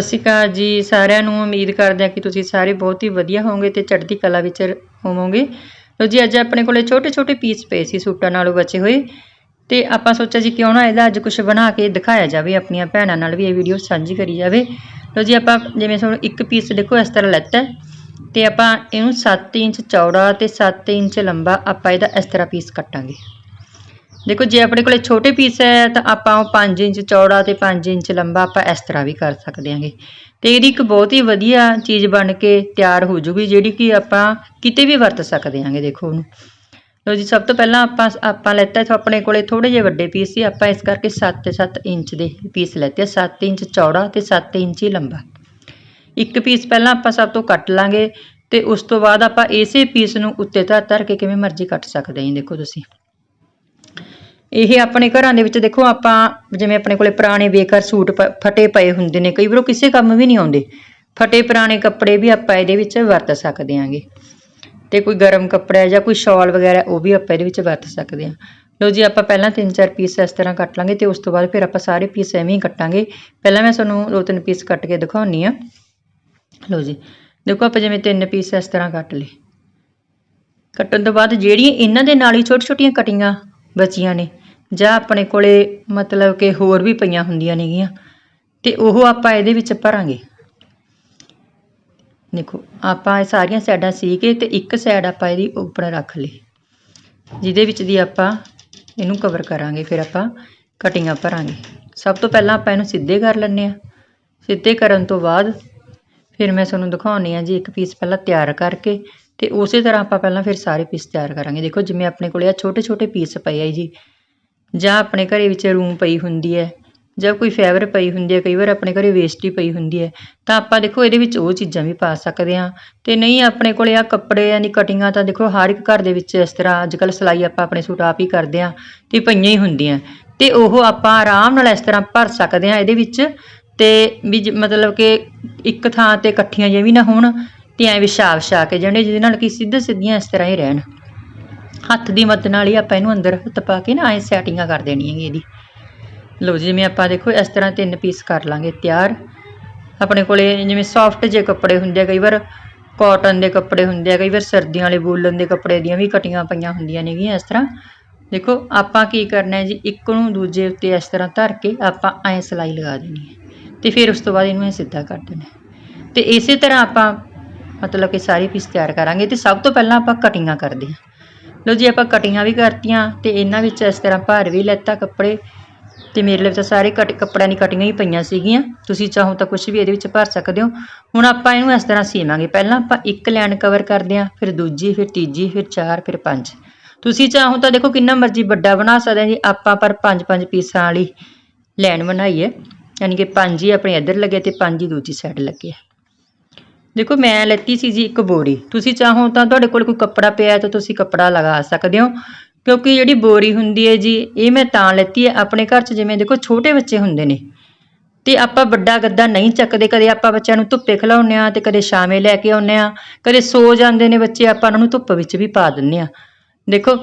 ਸਤਿ ਸ਼੍ਰੀ ਅਕਾਲ ਜੀ, ਸਾਰਿਆਂ ਨੂੰ ਉਮੀਦ ਕਰਦੇ ਹਾਂ ਕਿ ਤੁਸੀਂ ਸਾਰੇ ਬਹੁਤ ਹੀ ਵਧੀਆ ਹੋਵੋਗੇ ਤੇ ਚੜ੍ਹਦੀ ਕਲਾ ਵਿੱਚ ਹੋਵੋਗੇ। ਲੋ ਜੀ, ਅੱਜ ਆਪਣੇ ਕੋਲੇ ਛੋਟੇ ਛੋਟੇ ਪੀਸ ਪਏ ਸੀ ਸੂਟਾਂ ਨਾਲੋਂ ਬਚੇ ਹੋਏ ਤੇ ਆਪਾਂ ਸੋਚਿਆ ਜੀ ਕਿਉਂ ਨਾ ਇਹਦਾ ਅੱਜ ਕੁਝ ਬਣਾ ਕੇ ਦਿਖਾਇਆ ਜਾਵੇ, ਆਪਣੀਆਂ ਭੈਣਾਂ ਨਾਲ ਵੀ ਇਹ ਵੀਡੀਓ ਸਾਂਝੀ ਕਰੀ ਜਾਵੇ। ਲੋ ਜੀ, ਆਪਾਂ ਜਿਵੇਂ ਤੁਹਾਨੂੰ ਇੱਕ ਪੀਸ ਦੇਖੋ ਇਸ ਤਰ੍ਹਾਂ ਲੈਤਾ ਹੈ ਤੇ ਆਪਾਂ ਇਹਨੂੰ 7 ਇੰਚ ਚੌੜਾ ਤੇ 7 ਇੰਚ ਲੰਬਾ ਆਪਾਂ ਇਹਦਾ ਇਸ ਤਰ੍ਹਾਂ ਪੀਸ ਕੱਟਾਂਗੇ। ਦੇਖੋ, ਜੇ ਆਪਣੇ ਕੋਲੇ ਛੋਟੇ ਪੀਸ ਹੈ, ਤਾਂ ਆਪਾਂ ਉਹ 5 ਇੰਚ ਚੌੜਾ ਤੇ 5 ਇੰਚ ਲੰਬਾ ਆਪਾਂ ਇਸ ਤਰ੍ਹਾਂ ਵੀ ਕਰ ਸਕਦੇ ਹਾਂਗੇ। ਤੇ ਇਹਦੀ ਇੱਕ ਬਹੁਤ ਹੀ ਵਧੀਆ ਚੀਜ਼ ਬਣ ਕੇ ਤਿਆਰ ਹੋ ਜੂਗੀ, ਜਿਹੜੀ ਕਿ ਆਪਾਂ ਕਿਤੇ ਵੀ ਵਰਤ ਸਕਦੇ ਹਾਂਗੇ, ਦੇਖੋ ਉਹਨੂੰ। ਲੋ ਜੀ, ਸਭ ਤੋਂ ਪਹਿਲਾਂ ਆਪਾਂ ਆਪਾਂ ਲੈਤਾ ਇੱਥੋਂ ਆਪਣੇ ਕੋਲੇ ਥੋੜੇ ਜਿਹੇ ਵੱਡੇ ਪੀਸ ਸੀ, ਆਪਾਂ ਇਸ ਕਰਕੇ 7 ਤੇ 7 ਇੰਚ ਦੇ ਪੀਸ ਲੈਤੇ 7 ਇੰਚ ਚੌੜਾ ਤੇ 7 ਇੰਚ ਹੀ ਲੰਬਾ। ਇੱਕ ਪੀਸ ਪਹਿਲਾਂ ਆਪਾਂ ਸਭ ਤੋਂ ਕੱਟ ਲਾਂਗੇ, ਤੇ ਉਸ ਤੋਂ ਬਾਅਦ ਆਪਾਂ ਇਸੇ ਪੀਸ ਨੂੰ ਉੱਤੇ ਧਰ ਧਰ ਕੇ ਕਿਵੇਂ ਮਰਜ਼ੀ ਕੱਟ ਸਕਦੇ ਹਾਂ ਦੇਖੋ ਤੁਸੀਂ। ਇਹ ਆਪਣੇ ਘਰਾਂ ਦੇ ਵਿੱਚ ਦੇਖੋ ਆਪਾਂ ਜਿਵੇਂ ਆਪਣੇ ਕੋਲੇ ਪੁਰਾਣੇ ਬੇਕਾਰ ਸੂਟ ਫਟੇ ਪਏ ਹੁੰਦੇ ਨੇ, ਕਈ ਵਾਰ ਉਹ ਕਿਸੇ ਕੰਮ ਵੀ ਨਹੀਂ ਆਉਂਦੇ। ਫਟੇ ਪੁਰਾਣੇ ਕੱਪੜੇ ਵੀ ਆਪਾਂ ਇਹਦੇ ਵਿੱਚ ਵਰਤ ਸਕਦੇ ਆਂਗੇ ਤੇ ਕੋਈ ਗਰਮ ਕੱਪੜਾ ਜਾਂ ਕੋਈ ਸ਼ਾਲ ਵਗੈਰਾ, ਉਹ ਵੀ ਆਪਾਂ ਇਹਦੇ ਵਿੱਚ ਵਰਤ ਸਕਦੇ ਹਾਂ। ਲੋ ਜੀ, ਆਪਾਂ ਪਹਿਲਾਂ ਤਿੰਨ ਚਾਰ ਪੀਸ ਇਸ ਤਰ੍ਹਾਂ ਕੱਟ ਲਾਂਗੇ ਤੇ ਉਸ ਤੋਂ ਬਾਅਦ ਫਿਰ ਆਪਾਂ ਸਾਰੇ ਪੀਸ ਐਵੇਂ ਹੀ ਕੱਟਾਂਗੇ। ਪਹਿਲਾਂ ਮੈਂ ਤੁਹਾਨੂੰ ਦੋ ਤਿੰਨ ਪੀਸ ਕੱਟ ਕੇ ਦਿਖਾਉਣੀ ਆ ਲੋ ਜੀ, ਦੇਖੋ ਆਪਾਂ ਜਿਵੇਂ ਤਿੰਨ ਪੀਸ ਇਸ ਤਰ੍ਹਾਂ ਕੱਟ ਲਏ। ਕੱਟਣ ਤੋਂ ਬਾਅਦ ਜਿਹੜੀਆਂ ਇਹਨਾਂ ਦੇ ਨਾਲ ਹੀ ਛੋਟੀ ਛੋਟੀਆਂ ਕਟਿੰਗਾਂ ਬਚੀਆਂ ਨੇ ਜਾਂ ਆਪਣੇ ਕੋਲੇ ਮਤਲਬ ਕਿ ਹੋਰ ਵੀ ਪਈਆਂ ਹੁੰਦੀਆਂ ਨੇਗੀਆਂ, ਤੇ ਉਹ ਆਪਾਂ ਇਹਦੇ ਵਿੱਚ ਭਰਾਂਗੇ। ਦੇਖੋ, ਆਪਾਂ ਇਹ ਸਾਰੀਆਂ ਸਾਈਡਾਂ ਸੀ ਕੇ ਤੇ ਇੱਕ ਸਾਈਡ ਆਪਾਂ ਇਹਦੀ ਉੱਪਰ ਰੱਖ ਲਈ, ਜਿਹਦੇ ਵਿੱਚ ਦੀ ਆਪਾਂ ਇਹਨੂੰ ਕਵਰ ਕਰਾਂਗੇ, ਫਿਰ ਆਪਾਂ ਕਟਿੰਗਾਂ ਭਰਾਂਗੇ। ਸਭ ਤੋਂ ਪਹਿਲਾਂ ਆਪਾਂ ਇਹਨੂੰ ਸਿੱਧੇ ਕਰ ਲੈਂਦੇ ਆ ਸਿੱਧੇ ਕਰਨ ਤੋਂ ਬਾਅਦ ਫਿਰ ਮੈਂ ਤੁਹਾਨੂੰ ਦਿਖਾਉਣੀ ਆ ਜੀ, ਇੱਕ ਪੀਸ ਪਹਿਲਾਂ ਤਿਆਰ ਕਰਕੇ ਤੇ ਉਸੇ ਤਰ੍ਹਾਂ ਆਪਾਂ ਪਹਿਲਾਂ ਫਿਰ ਸਾਰੇ ਪੀਸ ਤਿਆਰ ਕਰਾਂਗੇ। ਦੇਖੋ, ਜਿਵੇਂ ਆਪਣੇ ਕੋਲੇ ਆ ਛੋਟੇ ਛੋਟੇ ਪੀਸ ਪਏ ਆ ਜੀ ਜਾਂ ਆਪਣੇ ਘਰ ਵਿੱਚ ਰੂਮ ਪਈ ਹੁੰਦੀ ਹੈ, ਜਾਂ ਕੋਈ ਫੈਬਰ ਪਈ ਹੁੰਦੀ ਹੈ, ਕਈ ਵਾਰ ਆਪਣੇ ਘਰੇ ਵੇਸਟ ਹੀ ਪਈ ਹੁੰਦੀ ਹੈ, ਤਾਂ ਆਪਾਂ ਦੇਖੋ ਇਹਦੇ ਵਿੱਚ ਉਹ ਚੀਜ਼ਾਂ ਵੀ ਪਾ ਸਕਦੇ ਹਾਂ। ਤੇ ਨਹੀਂ ਆਪਣੇ ਕੋਲੇ ਆ ਕੱਪੜੇ ਯਾਨੀ ਕਟਿੰਗਾਂ ਤਾਂ ਦੇਖੋ ਹਰ ਇੱਕ ਘਰ ਦੇ ਵਿੱਚ ਇਸ ਤਰ੍ਹਾਂ ਅੱਜ ਕੱਲ ਸਿਲਾਈ ਆਪਾਂ ਆਪਣੇ ਸੂਟ ਆਪ ਹੀ ਕਰਦੇ ਹਾਂ, ਤੇ ਪਈਆਂ ਹੀ ਹੁੰਦੀਆਂ। ਤੇ ਉਹ ਆਪਾਂ ਆਰਾਮ ਨਾਲ ਇਸ ਤਰ੍ਹਾਂ ਭਰ ਸਕਦੇ ਹਾਂ ਇਹਦੇ ਵਿੱਚ, ਤੇ ਵੀ ਮਤਲਬ ਕਿ ਇੱਕ ਥਾਂ ਤੇ ਇਕੱਠੀਆਂ ਜਿਵੇਂ ਵੀ ਨਾ ਹੋਣ, ਤੇ ਐ ਵਿਛਾ ਵਿਛਾ ਕੇ ਜਿਹੜੇ ਜਿਹਦੇ ਨਾਲ ਕਿ ਸਿੱਧੇ ਸਿੱਧੀਆਂ ਇਸ ਤਰ੍ਹਾਂ ਹੀ ਰਹਿਣ। ਹੱਥ ਦੀ ਮਦਦ ਨਾਲ ਹੀ ਆਪਾਂ ਇਹਨੂੰ ਅੰਦਰ ਹੱਥ ਪਾ ਕੇ ਨਾ ਐ ਸੈਟਿੰਗਾਂ ਕਰ ਦੇਣੀਆਂ ਹੈਗੀ ਇਹਦੀ। ਲਓ ਜਿਵੇਂ ਆਪਾਂ ਦੇਖੋ ਇਸ ਤਰ੍ਹਾਂ ਤਿੰਨ ਪੀਸ ਕਰ ਲਾਂਗੇ ਤਿਆਰ। ਆਪਣੇ ਕੋਲੇ ਜਿਵੇਂ ਸੌਫਟ ਜੇ ਕੱਪੜੇ ਹੁੰਦੇ ਆ, ਕਈ ਵਾਰ ਕਾਟਨ ਦੇ ਕੱਪੜੇ ਹੁੰਦੇ ਆ, ਕਈ ਵਾਰ ਸਰਦੀਆਂ ਵਾਲੇ ਵੂਲਨ ਦੇ ਕੱਪੜੇ ਦੀਆਂ ਵੀ ਕਟੀਆਂ ਪਈਆਂ ਹੁੰਦੀਆਂ ਨੇਗੀਆਂ ਇਸ ਤਰ੍ਹਾਂ। ਦੇਖੋ, ਆਪਾਂ ਕੀ ਕਰਨਾ ਹੈ ਜੀ, ਇੱਕ ਨੂੰ ਦੂਜੇ ਉੱਤੇ ਇਸ ਤਰ੍ਹਾਂ ਧਰ ਕੇ ਆਪਾਂ ਐ ਸਲਾਈ ਲਗਾ ਦੇਣੀ ਹੈ। ਤੇ ਫਿਰ ਉਸ ਤੋਂ ਬਾਅਦ ਇਹਨੂੰ ਐ ਸਿੱਧਾ ਕਰ ਦੇਣਾ ਤੇ ਇਸੇ ਤਰ੍ਹਾਂ ਆਪਾਂ ਮਤਲਬ ਕਿ ਸਾਰੇ ਪੀਸ ਤਿਆਰ ਕਰਾਂਗੇ ਤੇ ਸਭ ਤੋਂ ਪਹਿਲਾਂ ਆਪਾਂ ਕਟਿੰਗਾਂ ਕਰਦੇ ਹਾਂ। ਲਓ ਜੀ ਆਪਾਂ ਕਟਿੰਗਾਂ ਵੀ ਕਰਤੀਆਂ ਤੇ ਇਹਨਾਂ ਵਿੱਚ ਇਸ ਤਰ੍ਹਾਂ ਭਾਰ ਵੀ ਲੈਤਾ ਕੱਪੜੇ ਤੇ ਮੇਰੇ ਲਈ ਤਾਂ ਸਾਰੇ ਕਟ ਕੱਪੜਿਆਂ ਦੀ ਕਟਿੰਗਾਂ ਹੀ ਪਈਆਂ ਸੀਗੀਆਂ। ਤੁਸੀਂ ਚਾਹੋ ਤਾਂ ਕੁਝ ਵੀ ਇਹਦੇ ਵਿੱਚ ਭਰ ਸਕਦੇ ਹੋ। ਹੁਣ ਆਪਾਂ ਇਹਨੂੰ ਇਸ ਤਰ੍ਹਾਂ ਸੀਵਾਂਗੇ। ਪਹਿਲਾਂ ਆਪਾਂ ਇੱਕ ਲਾਈਨ ਕਵਰ ਕਰਦੇ ਹਾਂ, ਫਿਰ ਦੂਜੀ, ਫਿਰ ਤੀਜੀ, ਫਿਰ ਚਾਰ, ਫਿਰ ਪੰਜ। ਤੁਸੀਂ ਚਾਹੋ ਤਾਂ ਦੇਖੋ ਕਿੰਨਾ ਮਰਜ਼ੀ ਵੱਡਾ ਬਣਾ ਸਕਦੇ ਜੀ ਆਪਾਂ ਪਰ ਪੰਜ ਪੰਜ ਪੀਸਾਂ ਵਾਲੀ ਲਾਈਨ ਬਣਾਈ ਹੈ। ਯਾਨੀ ਕਿ ਪੰਜ ਹੀ ਆਪਣੇ ਇੱਧਰ ਲੱਗੇ ਤੇ ਪੰਜ ਹੀ ਦੂਜੀ ਸਾਈਡ ਲੱਗੇ ਦੇਖੋ, ਮੈਂ ਲੈਤੀ ਸੀ ਜੀ ਇੱਕ ਬੋਰੀ। ਤੁਸੀਂ ਚਾਹੋ ਤਾਂ ਤੁਹਾਡੇ ਕੋਲ ਕੋਈ ਕੱਪੜਾ ਪਿਆ ਤਾਂ ਤੁਸੀਂ ਕੱਪੜਾ ਲਗਾ ਸਕਦੇ ਹੋ, ਕਿਉਂਕਿ ਜਿਹੜੀ ਬੋਰੀ ਹੁੰਦੀ ਹੈ ਜੀ, ਇਹ ਮੈਂ ਤਾਂ ਲੈਤੀ ਹੈ ਆਪਣੇ ਘਰ 'ਚ, ਜਿਵੇਂ ਦੇਖੋ, ਛੋਟੇ ਬੱਚੇ ਹੁੰਦੇ ਨੇ। ਤੇ ਆਪਾਂ ਵੱਡਾ ਗੱਦਾ ਨਹੀਂ ਚੱਕਦੇ, ਕਦੇ ਆਪਾਂ ਬੱਚਿਆਂ ਨੂੰ ਧੁੱਪੇ ਖਿਲਾਉਂਦੇ ਆ ਤੇ ਕਦੇ ਛਾਵੇਂ ਲੈ ਕੇ ਆਉਂਦੇ ਆ ਕਦੇ ਸੋ ਜਾਂਦੇ ਨੇ ਬੱਚੇ, ਆਪਾਂ ਉਹਨਾਂ ਨੂੰ ਧੁੱਪ ਵਿੱਚ ਵੀ ਪਾ ਦਿੰਨੇ ਆ ਦੇਖੋ,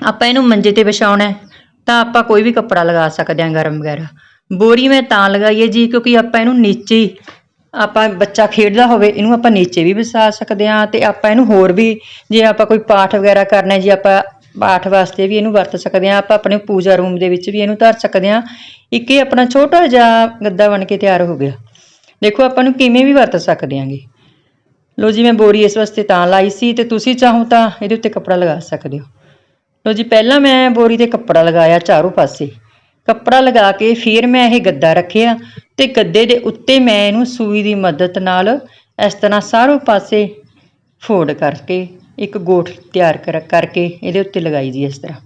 ਆਪਾਂ ਇਹਨੂੰ ਮੰਜੇ ਤੇ ਵਿਛਾਉਣਾ ਤਾਂ ਆਪਾਂ ਕੋਈ ਵੀ ਕੱਪੜਾ ਲਗਾ ਸਕਦੇ ਆ ਗਰਮ ਵਗੈਰਾ। ਬੋਰੀ ਮੈਂ ਤਾਂ ਲਗਾਈ ਹੈ ਜੀ, ਕਿਉਂਕਿ ਆਪਾਂ ਇਹਨੂੰ ਨੀਚੇ ਆਪਾਂ ਬੱਚਾ ਖੇਡਦਾ ਹੋਵੇ, ਇਹਨੂੰ ਆਪਾਂ ਨੀਚੇ ਵੀ ਵਸਾ ਸਕਦੇ ਹਾਂ ਤੇ ਆਪਾਂ ਇਹਨੂੰ ਹੋਰ ਵੀ, ਜੇ ਆਪਾਂ ਕੋਈ ਪਾਠ ਵਗੈਰਾ ਕਰਨਾ ਜੀ ਆਪਾਂ ਪਾਠ ਵਾਸਤੇ ਵੀ ਇਹਨੂੰ ਵਰਤ ਸਕਦੇ ਹਾਂ, ਆਪਾਂ ਆਪਣੇ ਪੂਜਾ ਰੂਮ ਦੇ ਵਿੱਚ ਵੀ ਇਹਨੂੰ ਧਰ ਸਕਦੇ ਹਾਂ। ਇੱਕ ਇਹ ਆਪਣਾ ਛੋਟਾ ਜਿਹਾ ਗੱਦਾ ਬਣ ਕੇ ਤਿਆਰ ਹੋ ਗਿਆ। ਦੇਖੋ ਆਪਾਂ ਨੂੰ ਕਿਵੇਂ ਵੀ ਵਰਤ ਸਕਦੇ ਆਂਗੇ ਲੋ ਜੀ, ਮੈਂ ਬੋਰੀ ਇਸ ਵਾਸਤੇ ਤਾਂ ਲਾਈ ਸੀ ਤੇ ਤੁਸੀਂ ਚਾਹੋ ਤਾਂ ਇਹਦੇ ਉੱਤੇ ਕੱਪੜਾ ਲਗਾ ਸਕਦੇ ਹੋ। ਲੋ ਜੀ, ਪਹਿਲਾਂ ਮੈਂ ਬੋਰੀ ਤੇ ਕੱਪੜਾ ਲਗਾਇਆ ਚਾਰੋਂ ਪਾਸੇ। ਕੱਪੜਾ ਲਗਾ ਕੇ ਫਿਰ ਮੈਂ ਇਹ ਗੱਦਾ ਰੱਖਿਆ ਤੇ ਗੱਦੇ ਦੇ ਉੱਤੇ ਮੈਂ ਇਹਨੂੰ ਸੂਈ ਦੀ ਮਦਦ ਨਾਲ ਇਸ ਤਰ੍ਹਾਂ ਸਾਰੋਂ ਪਾਸੇ ਫੋਲਡ ਕਰਕੇ ਇੱਕ ਗੋਠ ਤਿਆਰ ਕਰ, ਕਰਕੇ ਇਹਦੇ ਉੱਤੇ ਲਗਾਈ ਜੀ ਇਸ ਤਰ੍ਹਾਂ।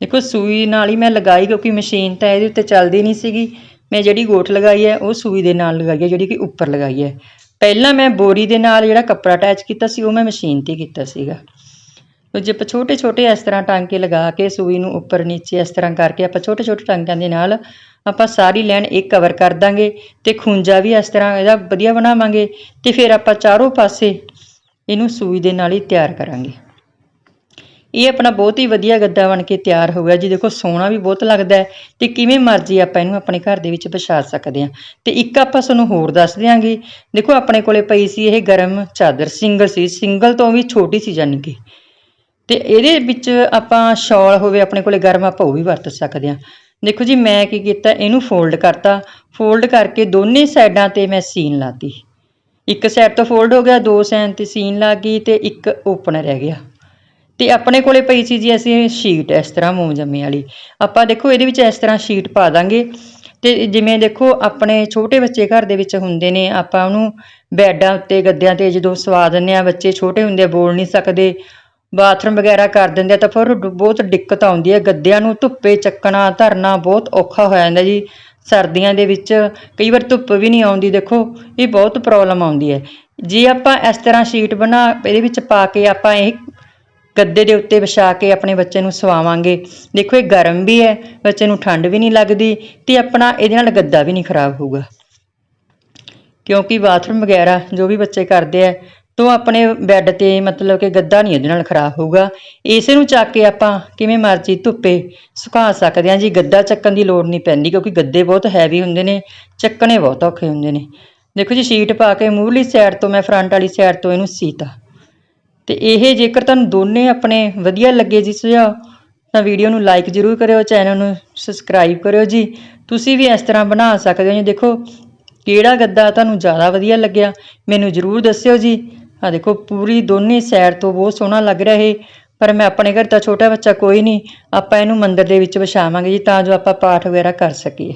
ਦੇਖੋ ਸੂਈ ਨਾਲ ਹੀ ਮੈਂ ਲਗਾਈ ਕਿਉਂਕਿ ਮਸ਼ੀਨ ਤਾਂ ਇਹਦੇ ਉੱਤੇ ਚੱਲਦੀ ਨਹੀਂ ਸੀਗੀ। ਮੈਂ ਜਿਹੜੀ ਗੋਠ ਲਗਾਈ ਹੈ ਉਹ ਸੂਈ ਦੇ ਨਾਲ ਲਗਾਈ ਹੈ, ਜਿਹੜੀ ਕਿ ਉੱਪਰ ਲਗਾਈ ਹੈ। ਪਹਿਲਾਂ ਮੈਂ ਬੋਰੀ ਦੇ ਨਾਲ ਜਿਹੜਾ ਕੱਪੜਾ ਅਟੈਚ ਕੀਤਾ ਸੀ ਉਹ ਮੈਂ ਮਸ਼ੀਨ ਤੇ ਕੀਤਾ ਸੀਗਾ। ਤੋ ਜੇ ਆਪਾਂ ਛੋਟੇ ਛੋਟੇ ਇਸ ਤਰ੍ਹਾਂ ਟਾਂਕੇ ਲਗਾ ਕੇ ਸੂਈ ਨੂੰ ਉੱਪਰ ਨੀਚੇ ਇਸ ਤਰ੍ਹਾਂ ਕਰਕੇ ਆਪਾਂ ਛੋਟੇ ਛੋਟੇ ਟਾਂਕਿਆਂ ਦੇ ਨਾਲ ਆਪਾਂ ਸਾਰੀ ਲਾਈਨ ਇੱਕ ਕਵਰ ਕਰ ਦਾਂਗੇ ਤੇ ਖੁੰਝਾ ਵੀ ਇਸ ਤਰ੍ਹਾਂ ਇਹਦਾ ਵਧੀਆ ਬਣਾਵਾਂਗੇ ਤੇ ਫਿਰ ਆਪਾਂ ਚਾਰੋਂ ਪਾਸੇ ਇਹਨੂੰ ਸੂਈ ਦੇ ਨਾਲ ਹੀ ਤਿਆਰ ਕਰਾਂਗੇ। ਇਹ ਆਪਣਾ ਬਹੁਤ ਹੀ ਵਧੀਆ ਗੱਦਾ ਬਣ ਕੇ ਤਿਆਰ ਹੋ ਗਿਆ ਜੀ। ਦੇਖੋ ਸੋਹਣਾ ਵੀ ਬਹੁਤ ਲੱਗਦਾ ਹੈ ਤੇ ਕਿਵੇਂ ਮਰਜ਼ੀ ਆਪਾਂ ਇਹਨੂੰ ਆਪਣੇ ਘਰ ਦੇ ਵਿੱਚ ਵਿਛਾ ਸਕਦੇ ਹਾਂ। ਤੇ ਇੱਕ ਆਪਾਂ ਤੁਹਾਨੂੰ ਹੋਰ ਦੱਸ ਦਿਆਂਗੇ। ਦੇਖੋ ਆਪਣੇ ਕੋਲੇ ਪਈ ਸੀ ਇਹ ਗਰਮ ਚਾਦਰ, ਸਿੰਗਲ ਸੀ। ਸਿੰਗਲ ਤੋਂ ਵੀ ਛੋਟੀ ਸੀ ਜਾਨੀ ਕਿ। ਤੇ ਇਹਦੇ ਵਿੱਚ ਆਪਾਂ ਸ਼ਾਲ ਹੋਵੇ, ਆਪਣੇ ਕੋਲੇ ਗਰਮ ਆਪਾਂ ਉਹ ਵੀ ਵਰਤ ਸਕਦੇ ਹਾਂ। ਦੇਖੋ ਜੀ, ਮੈਂ ਕੀ ਕੀਤਾ, ਇਹਨੂੰ ਫੋਲਡ ਕਰਤਾ। ਫੋਲਡ ਕਰਕੇ ਦੋਨੇ ਸਾਈਡਾਂ ਤੇ ਮੈਂ ਸੀਨ ਲਾਤੀ। ਇੱਕ ਸਾਈਡ ਤੋਂ ਫੋਲਡ ਹੋ ਗਿਆ, ਦੋ ਸਾਈਡ ਤੇ ਸੀਨ ਲੱਗ ਗਈ ਤੇ ਇੱਕ ਓਪਨ ਰਹਿ ਗਿਆ। ਤੇ ਆਪਣੇ ਕੋਲੇ ਪਈ ਸੀ ਜੀ ਅਸੀਂ ਸ਼ੀਟ ਇਸ ਤਰ੍ਹਾਂ ਮੂੰਹ ਜੰਮੇ ਵਾਲੀ। ਆਪਾਂ ਦੇਖੋ, ਇਹਦੇ ਵਿੱਚ ਇਸ ਤਰ੍ਹਾਂ ਸ਼ੀਟ ਪਾ ਦਾਂਗੇ। ਤੇ ਜਿਵੇਂ ਦੇਖੋ, ਆਪਣੇ ਛੋਟੇ ਬੱਚੇ ਘਰ ਦੇ ਵਿੱਚ ਹੁੰਦੇ ਨੇ, ਆਪਾਂ ਉਹਨੂੰ ਬੈੱਡਾਂ ਉੱਤੇ, ਗੱਦਿਆਂ ਤੇ ਜਦੋਂ ਸਵਾ ਦਿੰਦੇ ਆ ਬੱਚੇ ਛੋਟੇ ਹੁੰਦੇ ਆ, ਬੋਲ ਨਹੀਂ ਸਕਦੇ। ਬਾਥਰੂਮ ਵਗੈਰਾ ਕਰ ਦਿੰਦੇ ਆ, ਤਾਂ ਫਿਰ ਬਹੁਤ ਦਿੱਕਤ ਆਉਂਦੀ ਹੈ। ਗੱਦਿਆਂ ਨੂੰ ਧੁੱਪੇ ਚੱਕਣਾ, ਧਰਨਾ ਬਹੁਤ ਔਖਾ ਹੋ ਜਾਂਦਾ ਜੀ। ਸਰਦੀਆਂ ਦੇ ਵਿੱਚ ਕਈ ਵਾਰ ਧੁੱਪ ਵੀ ਨਹੀਂ ਆਉਂਦੀ, ਦੇਖੋ, ਇਹ ਬਹੁਤ ਪ੍ਰੋਬਲਮ ਆਉਂਦੀ ਹੈ। ਜੇ ਆਪਾਂ ਇਸ ਤਰ੍ਹਾਂ ਸ਼ੀਟ ਬਣਾ, ਇਹਦੇ ਵਿੱਚ ਪਾ ਕੇ ਆਪਾਂ ਇਹ ਗੱਦੇ ਦੇ ਉੱਤੇ ਵਿਛਾ ਕੇ ਆਪਣੇ ਬੱਚੇ ਨੂੰ ਸਵਾਵਾਂਗੇ। ਦੇਖੋ, ਇਹ ਗਰਮ ਵੀ ਹੈ, ਬੱਚੇ ਨੂੰ ਠੰਡ ਵੀ ਨਹੀਂ ਲੱਗਦੀ ਤੇ ਆਪਣਾ ਇਹਦੇ ਨਾਲ ਗੱਦਾ ਵੀ ਨਹੀਂ ਖਰਾਬ ਹੋਊਗਾ। ਕਿਉਂਕਿ ਬਾਥਰੂਮ ਵਗੈਰਾ ਜੋ ਵੀ ਬੱਚੇ ਕਰਦੇ ਆ ਤੋਂ ਆਪਣੇ ਬੈੱਡ ਤੇ ਮਤਲਬ ਕਿ ਗੱਦਾ ਨਹੀਂ ਇਹਦੇ ਨਾਲ ਖਰਾਬ ਹੋਊਗਾ। ਇਸੇ ਨੂੰ ਚੱਕ ਕੇ ਆਪਾਂ ਕਿਵੇਂ ਮਰਜ਼ੀ ਧੁੱਪੇ ਸੁਕਾ ਸਕਦੇ ਹਾਂ ਜੀ। ਗੱਦਾ ਚੱਕਣ ਦੀ ਲੋੜ ਨਹੀਂ ਪੈਂਦੀ ਕਿਉਂਕਿ ਗੱਦੇ ਬਹੁਤ ਹੈਵੀ ਹੁੰਦੇ ਨੇ, ਚੱਕਣੇ ਬਹੁਤ ਔਖੇ ਹੁੰਦੇ ਨੇ। ਦੇਖੋ ਜੀ ਸ਼ੀਟ ਪਾ ਕੇ ਮੂਹਰਲੀ ਸਾਈਡ ਤੋਂ ਮੈਂ ਫਰੰਟ ਵਾਲੀ ਸਾਈਡ ਤੋਂ ਇਹਨੂੰ ਸੀਤਾ। ਤੇ ਇਹ ਜੇਕਰ ਤੁਹਾਨੂੰ ਦੋਨੇ ਆਪਣੇ ਵਧੀਆ ਲੱਗੇ ਜੀ ਸੁਝਾਅ, ਤਾਂ ਵੀਡੀਓ ਨੂੰ ਲਾਈਕ ਜ਼ਰੂਰ ਕਰਿਓ ਚੈਨਲ ਨੂੰ ਸਬਸਕ੍ਰਾਈਬ ਕਰਿਓ ਜੀ। ਤੁਸੀਂ ਵੀ ਇਸ ਤਰ੍ਹਾਂ ਬਣਾ ਸਕਦੇ ਹੋ ਜੀ। ਦੇਖੋ, ਕਿਹੜਾ ਗੱਦਾ ਤੁਹਾਨੂੰ ਜ਼ਿਆਦਾ ਵਧੀਆ ਲੱਗਿਆ, ਮੈਨੂੰ ਜ਼ਰੂਰ ਦੱਸਿਓ ਜੀ। ਆ ਦੇਖੋ, ਪੂਰੀ ਦੋਨੇ ਸਾਈਡ ਤੋਂ ਬਹੁਤ ਸੋਹਣਾ ਲੱਗ ਰਿਹਾ ਇਹ। ਪਰ ਮੈਂ ਆਪਣੇ ਘਰ ਤਾਂ ਛੋਟਾ ਬੱਚਾ ਕੋਈ ਨਹੀਂ, ਆਪਾਂ ਇਹਨੂੰ ਮੰਦਿਰ ਦੇ ਵਿੱਚ ਵਿਛਾਵਾਂਗੇ ਜੀ, ਤਾਂ ਜੋ ਆਪਾਂ ਪਾਠ ਵਗੈਰਾ ਕਰ ਸਕੀਏ।